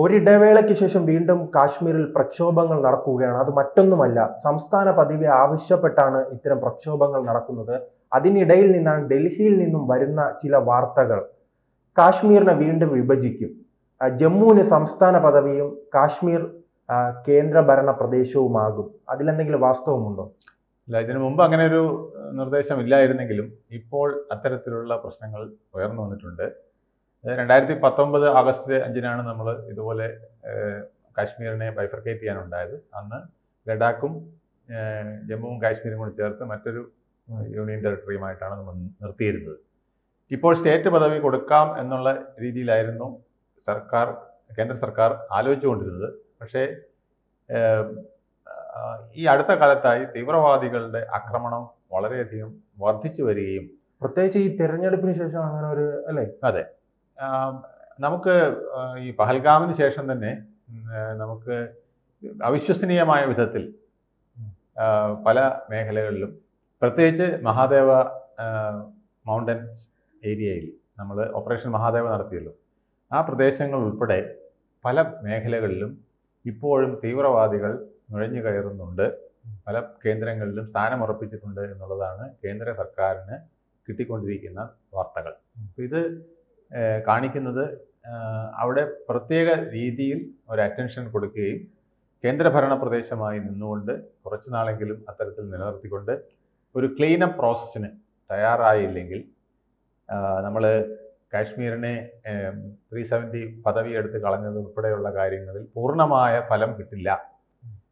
ഒരിടവേളയ്ക്ക് ശേഷം വീണ്ടും കാശ്മീരിൽ പ്രക്ഷോഭങ്ങൾ നടക്കുകയാണ്. അത് മറ്റൊന്നുമല്ല സംസ്ഥാന പദവി ആവശ്യപ്പെട്ടാണ് ഇത്തരം പ്രക്ഷോഭങ്ങൾ നടക്കുന്നത്. അതിനിടയിൽ നിന്നാണ് ഡൽഹിയിൽ നിന്നും വരുന്ന ചില വാർത്തകൾ. കാശ്മീരിനെ വീണ്ടും വിഭജിക്കും. ജമ്മുവിന് സംസ്ഥാന പദവിയും കാശ്മീർ കേന്ദ്ര കേന്ദ്രഭരണ പ്രദേശവുമാകും. അതിലെന്തെങ്കിലും വാസ്തവമുണ്ടോ? ഇല്ല ഇതിനു മുമ്പ് അങ്ങനെ ഒരു നിർദ്ദേശം ഇല്ലായിരുന്നെങ്കിലും ഇപ്പോൾ അത്തരത്തിലുള്ള പ്രശ്നങ്ങൾ ഉയർന്നു വന്നിട്ടുണ്ട്. രണ്ടായിരത്തി പത്തൊമ്പത് ആഗസ്റ്റ് അഞ്ചിനാണ് നമ്മൾ ഇതുപോലെ കാശ്മീരിനെ ബൈഫർക്കേറ്റ് ചെയ്യാനുണ്ടായത്. അന്ന് ലഡാക്കും ജമ്മുവും കാശ്മീരും കൂടി ചേർത്ത് മറ്റൊരു യൂണിയൻ ടെറിട്ടറിയുമായിട്ടാണ് നമ്മൾ നിർത്തിയിരുന്നത്. ഇപ്പോൾ സ്റ്റേറ്റ് പദവി കൊടുക്കാം എന്നുള്ള രീതിയിലായിരുന്നു സർക്കാർ കേന്ദ്ര സർക്കാർ ആലോചിച്ചുകൊണ്ടിരുന്നത്. പക്ഷേ ഈ അടുത്ത കാലത്തായി തീവ്രവാദികളുടെ ആക്രമണം വളരെയധികം വർദ്ധിച്ചു വരികയും പ്രത്യേകിച്ച് ഈ തെരഞ്ഞെടുപ്പിന് ശേഷം അങ്ങനെ ഒരു അല്ലേ? ആ, നമുക്ക് ഈ പഹൽഗാമിന് ശേഷം തന്നെ നമുക്ക് അവിശ്വസനീയമായ വിധത്തിൽ പല മേഖലകളിലും പ്രത്യേകിച്ച് മഹാദേവ മൗണ്ടൻ ഏരിയയിൽ നമ്മൾ ഓപ്പറേഷൻ മഹാദേവ നടത്തിയല്ലോ. ആ പ്രദേശങ്ങൾ ഉൾപ്പെടെ പല മേഖലകളിലും ഇപ്പോഴും തീവ്രവാദികൾ നുഴഞ്ഞു കയറുന്നുണ്ട്. പല കേന്ദ്രങ്ങളിലും സ്ഥാനമുറപ്പിച്ചിട്ടുണ്ട് എന്നുള്ളതാണ് കേന്ദ്ര സർക്കാരിന് കിട്ടിക്കൊണ്ടിരിക്കുന്ന വാർത്തകൾ. ഇത് കാണിക്കുന്നത് അവിടെ പ്രത്യേക രീതിയിൽ ഒരു അറ്റൻഷൻ കൊടുക്കുകയും കേന്ദ്രഭരണ പ്രദേശമായി നിന്നുകൊണ്ട് കുറച്ച് നാളെങ്കിലും അത്തരത്തിൽ നിലനിർത്തിക്കൊണ്ട് ഒരു ക്ലീനപ്പ് പ്രോസസ്സിന് തയ്യാറായില്ലെങ്കിൽ നമ്മൾ കാശ്മീരിനെ ത്രീ സെവന്റി പദവി എടുത്ത് കളഞ്ഞത് ഉൾപ്പെടെയുള്ള കാര്യങ്ങളിൽ പൂർണമായ ഫലം കിട്ടില്ല.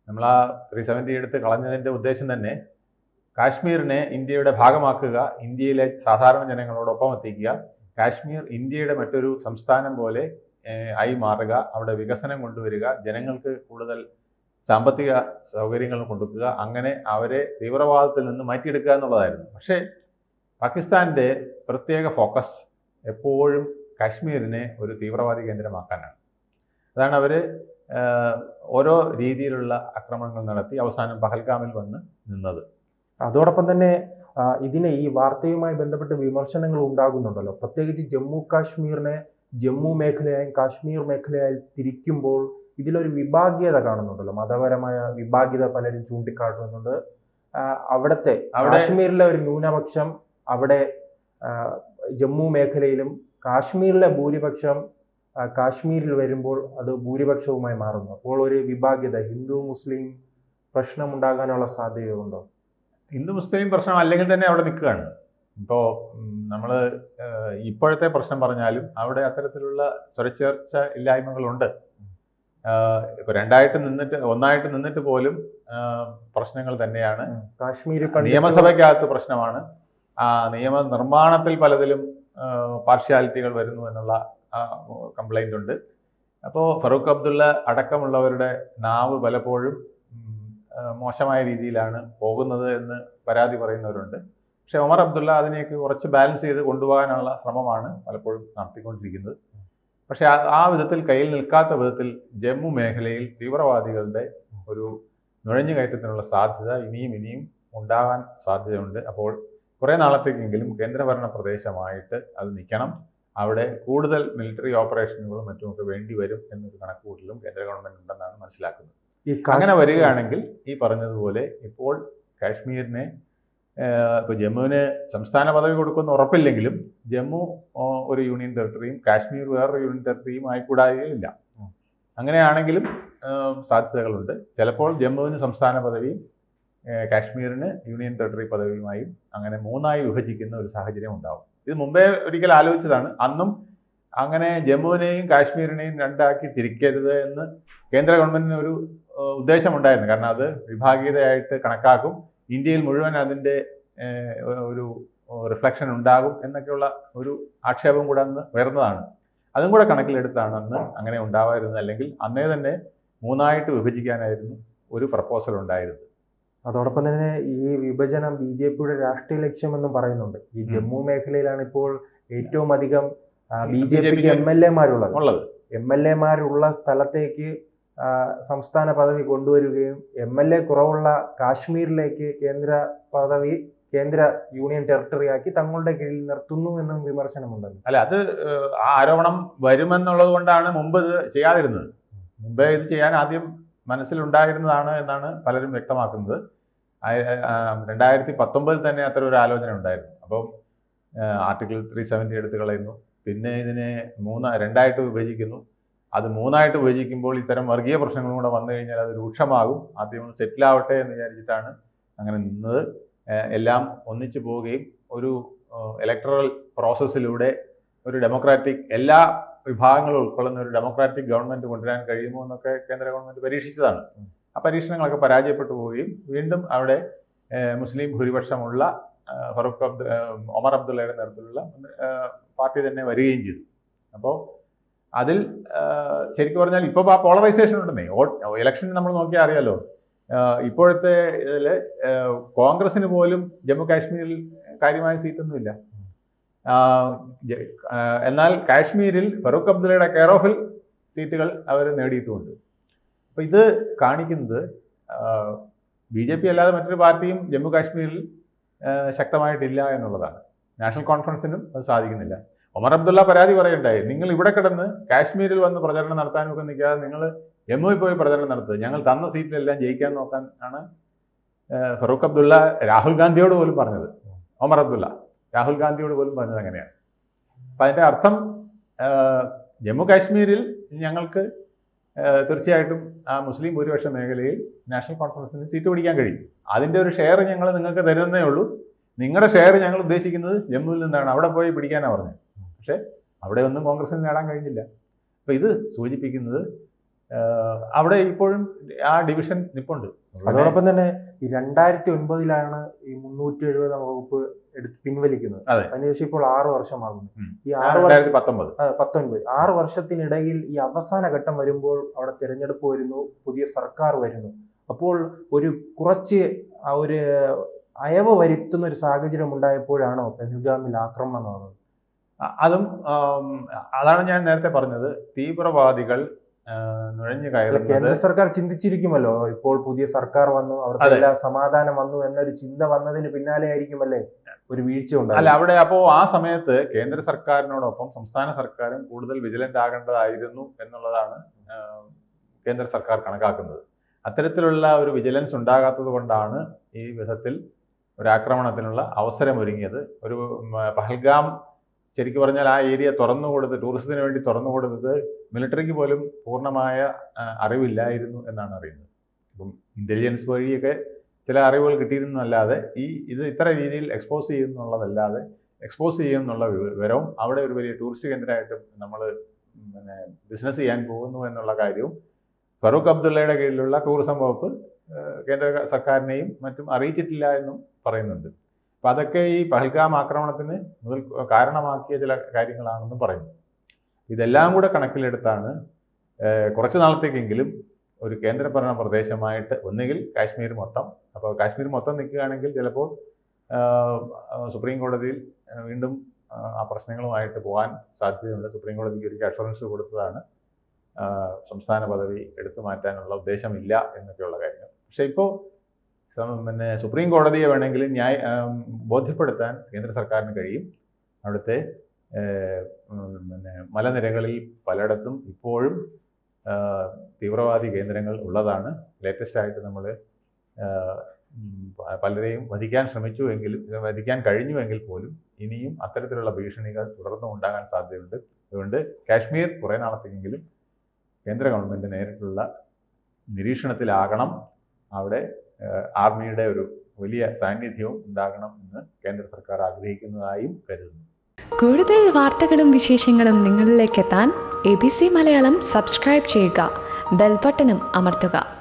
നമ്മൾ ആ ത്രീ സെവന്റി എടുത്ത് കളഞ്ഞതിന്റെ ഉദ്ദേശം തന്നെ കാശ്മീരിനെ ഇന്ത്യയുടെ ഭാഗമാക്കുക ഇന്ത്യയിലെ സാധാരണ ജനങ്ങളോടൊപ്പം എത്തിക്കുക കാശ്മീർ ഇന്ത്യയുടെ മറ്റൊരു സംസ്ഥാനം പോലെ ആയി മാറുക അവിടെ വികസനം കൊണ്ടുവരിക ജനങ്ങൾക്ക് കൂടുതൽ സാമ്പത്തിക സൗകര്യങ്ങൾ കൊടുക്കുക അങ്ങനെ അവരെ തീവ്രവാദത്തിൽ നിന്ന് മാറ്റിയെടുക്കുക എന്നുള്ളതായിരുന്നു. പക്ഷേ പാകിസ്ഥാന്റെ പ്രത്യേക ഫോക്കസ് എപ്പോഴും കാശ്മീരിനെ ഒരു തീവ്രവാദി കേന്ദ്രമാക്കാനാണ്. അതാണ് അവർ ഓരോ രീതിയിലുള്ള ആക്രമണങ്ങൾ നടത്തി അവസാനം പഹൽഗാമിൽ വന്ന് നിന്നത്. അതോടൊപ്പം തന്നെ ഇതിനെ ഈ വാർത്തയുമായി ബന്ധപ്പെട്ട് വിമർശനങ്ങൾ ഉണ്ടാകുന്നുണ്ടല്ലോ. പ്രത്യേകിച്ച് ജമ്മു കാശ്മീരിനെ ജമ്മു മേഖലയായും കാശ്മീർ മേഖലയായി തിരിക്കുമ്പോൾ ഇതിലൊരു വിഭാഗീയത കാണുന്നുണ്ടല്ലോ. മതപരമായ വിഭാഗീയത പലരും ചൂണ്ടിക്കാട്ടുന്നുണ്ട്. അവിടുത്തെ കാശ്മീരിലെ ഒരു ന്യൂനപക്ഷം അവിടെ ജമ്മു മേഖലയിലും കാശ്മീരിലെ ഭൂരിപക്ഷം കാശ്മീരിൽ വരുമ്പോൾ അത് ഭൂരിപക്ഷവുമായി മാറുന്നു. അപ്പോൾ ഒരു വിഭാഗീയത ഹിന്ദു മുസ്ലിം പ്രശ്നമുണ്ടാകാനുള്ള സാധ്യതയുണ്ടോ? ഹിന്ദു മുസ്ലിം പ്രശ്നം അല്ലെങ്കിൽ തന്നെ അവിടെ നിൽക്കുകയാണ്. ഇപ്പോൾ നമ്മൾ ഇപ്പോഴത്തെ പ്രശ്നം പറഞ്ഞാലും അവിടെ അത്തരത്തിലുള്ള സ്വരച്ചേർച്ച ഇല്ലായ്മകളുണ്ട്. ഇപ്പൊ രണ്ടായിട്ട് നിന്നിട്ട് ഒന്നായിട്ട് നിന്നിട്ട് പോലും പ്രശ്നങ്ങൾ തന്നെയാണ്. കാശ്മീർ നിയമസഭയ്ക്കകത്ത് പ്രശ്നമാണ്. ആ നിയമ നിർമ്മാണത്തിൽ പലതിലും പാർഷ്യാലിറ്റികൾ വരുന്നു എന്നുള്ള കംപ്ലൈന്റ് ഉണ്ട്. അപ്പോൾ ഫറൂഖ് അബ്ദുള്ള അടക്കമുള്ളവരുടെ നാവ് പലപ്പോഴും മോശമായ രീതിയിലാണ് പോകുന്നത് എന്ന് പരാതി പറയുന്നവരുണ്ട്. പക്ഷെ ഒമർ അബ്ദുള്ള അതിനെയൊക്കെ കുറച്ച് ബാലൻസ് ചെയ്ത് കൊണ്ടുപോകാനുള്ള ശ്രമമാണ് പലപ്പോഴും നടത്തിക്കൊണ്ടിരിക്കുന്നത്. പക്ഷെ ആ- വിധത്തിൽ കയ്യിൽ നിൽക്കാത്ത വിധത്തിൽ ജമ്മു മേഖലയിൽ തീവ്രവാദികളുടെ ഒരു നുഴഞ്ഞുകയറ്റത്തിനുള്ള സാധ്യത ഇനിയും ഇനിയും ഉണ്ടാകാൻ സാധ്യതയുണ്ട്. അപ്പോൾ കുറേ നാളത്തേക്കെങ്കിലും കേന്ദ്രഭരണ പ്രദേശമായിട്ട് അത് നിൽക്കണം. അവിടെ കൂടുതൽ മിലിറ്ററി ഓപ്പറേഷനുകളും മറ്റുമൊക്കെ വേണ്ടി വരും എന്നൊരു കണക്കുകൂട്ടലും കേന്ദ്ര ഗവൺമെന്റ് ഉണ്ടെന്നാണ് മനസ്സിലാക്കുന്നത്. അങ്ങനെ വരികയാണെങ്കിൽ ഈ പറഞ്ഞതുപോലെ ഇപ്പോൾ കാശ്മീരിനെ ഇപ്പോൾ ജമ്മുവിന് സംസ്ഥാന പദവി കൊടുക്കുമെന്ന് ഉറപ്പില്ലെങ്കിലും ജമ്മു ഒരു യൂണിയൻ ടെറിട്ടറിയും കാശ്മീർ വേറൊരു യൂണിയൻ ടെറിട്ടറിയും ആയിക്കൂടായില്ല അങ്ങനെയാണെങ്കിലും സാധ്യതകളുണ്ട്. ചിലപ്പോൾ ജമ്മുവിന് സംസ്ഥാന പദവിയും കാശ്മീരിന് യൂണിയൻ ടെറിട്ടറി പദവിയുമായും അങ്ങനെ മൂന്നായി വിഭജിക്കുന്ന ഒരു സാഹചര്യം ഉണ്ടാവും. ഇത് മുമ്പേ ഒരിക്കൽ ആലോചിച്ചതാണ്. അന്നും അങ്ങനെ ജമ്മുവിനെയും കാശ്മീരിനെയും രണ്ടാക്കി തിരിക്കരുത് എന്ന് കേന്ദ്ര ഗവൺമെന്റിന് ഒരു ഉദ്ദേശമുണ്ടായിരുന്നു. കാരണം അത് വിഭാഗീയതയായിട്ട് കണക്കാക്കും. ഇന്ത്യയിൽ മുഴുവൻ അതിന്റെ ഒരു റിഫ്ലക്ഷൻ ഉണ്ടാകും എന്നൊക്കെയുള്ള ഒരു ആക്ഷേപം കൂടെ അന്ന് ഉയർന്നതാണ്. അതും കൂടെ കണക്കിലെടുത്താണ് അന്ന് അങ്ങനെ ഉണ്ടാവാതിരുന്നത്. അല്ലെങ്കിൽ അന്നേ തന്നെ മൂന്നായിട്ട് വിഭജിക്കാനായിരുന്നു ഒരു പ്രപ്പോസൽ ഉണ്ടായിരുന്നത്. അതോടൊപ്പം തന്നെ ഈ വിഭജനം ബി ജെ പിയുടെ രാഷ്ട്രീയ ലക്ഷ്യമെന്നും പറയുന്നുണ്ട്. ഈ ജമ്മു മേഖലയിലാണ് ഇപ്പോൾ ഏറ്റവും അധികം ബി ജെ പിക്ക് എം എൽ എമാരുള്ളത് എം എൽ എമാരുള്ള സ്ഥലത്തേക്ക് സംസ്ഥാന പദവി കൊണ്ടുവരികയും എം എൽ എ കുറവുള്ള കാശ്മീരിലേക്ക് കേന്ദ്ര പദവി കേന്ദ്ര യൂണിയൻ ടെറിട്ടറി ആക്കി തങ്ങളുടെ കീഴിൽ നിർത്തുന്നു എന്നും വിമർശനമുണ്ടല്ലോ. അല്ല അത് ആ ആരോപണം വരുമെന്നുള്ളത് കൊണ്ടാണ് മുമ്പ് ഇത് ചെയ്യാതിരുന്നത്. മുമ്പേ ഇത് ചെയ്യാൻ ആദ്യം മനസ്സിലുണ്ടായിരുന്നതാണ് എന്നാണ് പലരും വ്യക്തമാക്കുന്നത്. രണ്ടായിരത്തി പത്തൊമ്പതിൽ തന്നെ അത്ര ഒരു ആലോചന ഉണ്ടായിരുന്നു. അപ്പം ആർട്ടിക്കിൾ ത്രീ സെവന്റി എടുത്ത് കളയുന്നു. പിന്നെ ഇതിനെ മൂന്ന് രണ്ടായിട്ട് വിഭജിക്കുന്നു. അത് മൂന്നായിട്ട് വിഭജിക്കുമ്പോൾ ഇത്തരം വർഗീയ പ്രശ്നങ്ങളും കൂടെ വന്നു കഴിഞ്ഞാൽ അത് രൂക്ഷമാകും. ആദ്യം ഒന്ന് സെറ്റിൽ ആവട്ടെ എന്ന് വിചാരിച്ചിട്ടാണ് അങ്ങനെ നിന്നത്. എല്ലാം ഒന്നിച്ചു പോവുകയും ഒരു ഇലക്ട്രൽ പ്രോസസ്സിലൂടെ ഒരു ഡെമോക്രാറ്റിക് എല്ലാ വിഭാഗങ്ങളും ഉൾക്കൊള്ളുന്ന ഒരു ഡെമോക്രാറ്റിക് ഗവൺമെന്റ് കൊണ്ടുവരാൻ കഴിയുമോ എന്നൊക്കെ കേന്ദ്ര ഗവൺമെന്റ് പരീക്ഷിച്ചതാണ്. ആ പരീക്ഷണങ്ങളൊക്കെ പരാജയപ്പെട്ടു പോവുകയും വീണ്ടും അവിടെ മുസ്ലിം ഭൂരിപക്ഷമുള്ള ഫറൂഖ് അബ്ദു ഒമർ അബ്ദുള്ളയുടെ നേതൃത്വത്തിലുള്ള പാർട്ടി തന്നെ വരികയും ചെയ്തു. അപ്പോൾ അതിൽ ശരിക്കും പറഞ്ഞാൽ ഇപ്പോൾ ആ പോളറൈസേഷൻ ഉണ്ടെന്നേ. ഇലക്ഷൻ നമ്മൾ നോക്കിയാൽ അറിയാലോ. ഇപ്പോഴത്തെ ഇതിൽ കോൺഗ്രസിന് പോലും ജമ്മു കാശ്മീരിൽ കാര്യമായ സീറ്റൊന്നുമില്ല. എന്നാൽ കാശ്മീരിൽ ഫറൂഖ് അബ്ദുള്ളയുടെ കെയർ ഓഫിൽ സീറ്റുകൾ അവർ നേടിയിട്ടുമുണ്ട്. അപ്പോൾ ഇത് കാണിക്കുന്നത് ബി ജെ പി അല്ലാതെ മറ്റൊരു പാർട്ടിയും ജമ്മു കാശ്മീരിൽ ശക്തമായിട്ടില്ല എന്നുള്ളതാണ്. നാഷണൽ കോൺഫറൻസിനും അത് സാധിക്കുന്നില്ല. ഒമർ അബ്ദുള്ള പരാതി പറയണ്ടായി. നിങ്ങൾ ഇവിടെ കിടന്ന് കാശ്മീരിൽ വന്ന് പ്രചരണം നടത്താനൊക്കെ നിൽക്കാതെ നിങ്ങൾ ജമ്മുവിൽ പോയി പ്രചരണം നടത്തുക. ഞങ്ങൾ തന്ന സീറ്റിലെല്ലാം ജയിക്കാൻ നോക്കാൻ ആണ് ഫറൂഖ് അബ്ദുള്ള രാഹുൽ ഗാന്ധിയോട് പോലും പറഞ്ഞത്. ഒമർ അബ്ദുള്ള രാഹുൽ ഗാന്ധിയോട് പോലും പറഞ്ഞത് അങ്ങനെയാണ്. അപ്പം അതിന്റെ അർത്ഥം ജമ്മു കാശ്മീരിൽ ഞങ്ങൾക്ക് തീർച്ചയായിട്ടും ആ മുസ്ലിം ഭൂരിപക്ഷ മേഖലയിൽ നാഷണൽ കോൺഫറൻസിന് സീറ്റ് പിടിക്കാൻ കഴിയും. അതിന്റെ ഒരു ഷെയർ ഞങ്ങൾ നിങ്ങൾക്ക് തരുന്നേ ഉള്ളൂ. നിങ്ങളുടെ ഷെയർ ഞങ്ങൾ ഉദ്ദേശിക്കുന്നത് ജമ്മുവിൽ നിന്നാണ്. അവിടെ പോയി പിടിക്കാനാണ് പറഞ്ഞത്. പക്ഷേ അവിടെ ഒന്നും കോൺഗ്രസിന് നേടാൻ കഴിഞ്ഞില്ല. അപ്പോൾ ഇത് സൂചിപ്പിക്കുന്നത് അവിടെ ഇപ്പോഴും ആ ഡിവിഷൻ നിപ്പുണ്ട്. അതോടൊപ്പം തന്നെ ഈ രണ്ടായിരത്തി ഒൻപതിലാണ് ഈ മുന്നൂറ്റി എഴുപതാം വകുപ്പ് എടുത്ത് പിൻവലിക്കുന്നത്. അതെ. അതിനുശേഷം ഇപ്പോൾ ആറ് വർഷമാകുന്നു. ഈ ആറ് വർഷം പത്തൊമ്പത് പത്തൊൻപത്. ആറ് വർഷത്തിനിടയിൽ ഈ അവസാന ഘട്ടം വരുമ്പോൾ അവിടെ തിരഞ്ഞെടുപ്പ് വരുന്നു പുതിയ സർക്കാർ വരുന്നു. അപ്പോൾ ഒരു കുറച്ച് ഒരു അയവ് വരുത്തുന്ന ഒരു സാഹചര്യം ഉണ്ടായപ്പോഴാണോ പെഹൽഗാമിൽ ആക്രമണം നടന്നത് അതും അതാണ് ഞാൻ നേരത്തെ പറഞ്ഞത്. തീവ്രവാദികൾ നുഴഞ്ഞു കയറി കേന്ദ്ര സർക്കാർ ചിന്തിച്ചിരിക്കുമല്ലോ. ഇപ്പോൾ പുതിയ സർക്കാർ വന്നു അവർക്ക് എല്ലാ സമാധാനം വന്നു എന്നൊരു ചിന്ത വന്നതിന് പിന്നാലെ ആയിരിക്കുമല്ലേ ഒരു വീഴ്ച അല്ല അവിടെ അപ്പോ ആ സമയത്ത് കേന്ദ്ര സർക്കാരിനോടൊപ്പം സംസ്ഥാന സർക്കാരും കൂടുതൽ വിജിലന്റ് ആകേണ്ടതായിരുന്നു എന്നുള്ളതാണ് കേന്ദ്ര സർക്കാർ കണക്കാക്കുന്നത്. അത്തരത്തിലുള്ള ഒരു വിജിലൻസ് ഉണ്ടാകാത്തത് കൊണ്ടാണ് ഈ വിധത്തിൽ ഒരു ആക്രമണത്തിനുള്ള അവസരം ഒരുങ്ങിയത്. ഒരു പഹൽഗാം ശരിക്കും പറഞ്ഞാൽ ആ ഏരിയ തുറന്നു കൊടുത്ത് ടൂറിസത്തിന് വേണ്ടി തുറന്നു കൊടുത്തത് മിലിറ്ററിക്ക് പോലും പൂർണമായ അറിവില്ലായിരുന്നു എന്നാണ് അറിയുന്നത്. ഇപ്പം ഇന്റലിജൻസ് വഴിയൊക്കെ ചില അറിവുകൾ കിട്ടിയിരുന്നല്ലാതെ ഈ ഇത് ഇത്ര രീതിയിൽ എക്സ്പോസ് ചെയ്യുന്നുള്ളതല്ലാതെ എക്സ്പോസ് ചെയ്യുന്നുള്ള വിവരവും അവിടെ ഒരു വലിയ ടൂറിസ്റ്റ് കേന്ദ്രമായിട്ട് നമ്മൾ പിന്നെ ബിസിനസ് ചെയ്യാൻ പോകുന്നു എന്നുള്ള കാര്യവും ഫറൂഖ് അബ്ദുള്ളയുടെ കീഴിലുള്ള ടൂറിസം വകുപ്പ് കേന്ദ്ര സർക്കാരിനെയും മറ്റും അറിയിച്ചിട്ടില്ല എന്നും പറയുന്നുണ്ട്. അപ്പം അതൊക്കെ ഈ പഹൽഗാം ആക്രമണത്തിന് മുതൽ കാരണമാക്കിയ ചില കാര്യങ്ങളാണെന്നും പറയുന്നു. ഇതെല്ലാം കൂടെ കണക്കിലെടുത്താണ് കുറച്ചു നാളത്തേക്കെങ്കിലും ഒരു കേന്ദ്രഭരണ പ്രദേശമായിട്ട് ഒന്നുകിൽ കാശ്മീർ മൊത്തം അപ്പോൾ കാശ്മീർ മൊത്തം നിൽക്കുകയാണെങ്കിൽ ചിലപ്പോൾ സുപ്രീം കോടതിയിൽ വീണ്ടും ആ പ്രശ്നങ്ങളുമായിട്ട് പോകാൻ സാധ്യതയുണ്ട്. സുപ്രീം കോടതിക്ക് ഒരു അഷുറൻസ് കൊടുത്തതാണ് സംസ്ഥാന പദവി എടുത്തു മാറ്റാനുള്ള ഉദ്ദേശമില്ല എന്നൊക്കെയുള്ള കാര്യങ്ങൾ. പക്ഷേ ഇപ്പോൾ പിന്നെ സുപ്രീം കോടതിയെ വേണമെങ്കിൽ ന്യായ ബോധ്യപ്പെടുത്താൻ കേന്ദ്ര സർക്കാരിന് കഴിയും. അവിടുത്തെ പിന്നെ മലനിരകളിൽ പലയിടത്തും ഇപ്പോഴും തീവ്രവാദി കേന്ദ്രങ്ങൾ ഉള്ളതാണ്. ലേറ്റസ്റ്റ് ആയിട്ട് നമ്മൾ പലരെയും വധിക്കാൻ ശ്രമിച്ചു എങ്കിലും വധിക്കാൻ കഴിഞ്ഞുവെങ്കിൽ പോലും ഇനിയും അത്തരത്തിലുള്ള ഭീഷണികൾ തുടർന്നും ഉണ്ടാകാൻ സാധ്യതയുണ്ട്. അതുകൊണ്ട് കാശ്മീർ കുറേ നാളത്തേക്കെങ്കിലും കേന്ദ്ര ഗവൺമെന്റ് നേരിട്ടുള്ള നിരീക്ഷണത്തിലാകണം. അവിടെ ആർമിയുടെ ഒരു വലിയ സാന്നിധ്യവും ഉണ്ടാകണം എന്ന് കേന്ദ്ര സർക്കാർ ആഗ്രഹിക്കുന്നതായും കരുതുന്നു. കൂടുതൽ വാർത്തകളും വിശേഷങ്ങളും നിങ്ങളിലേക്ക് എത്താൻ A B C Malayalam subscribe ചെയ്യുക. ബെൽബട്ടനും അമർത്തുക.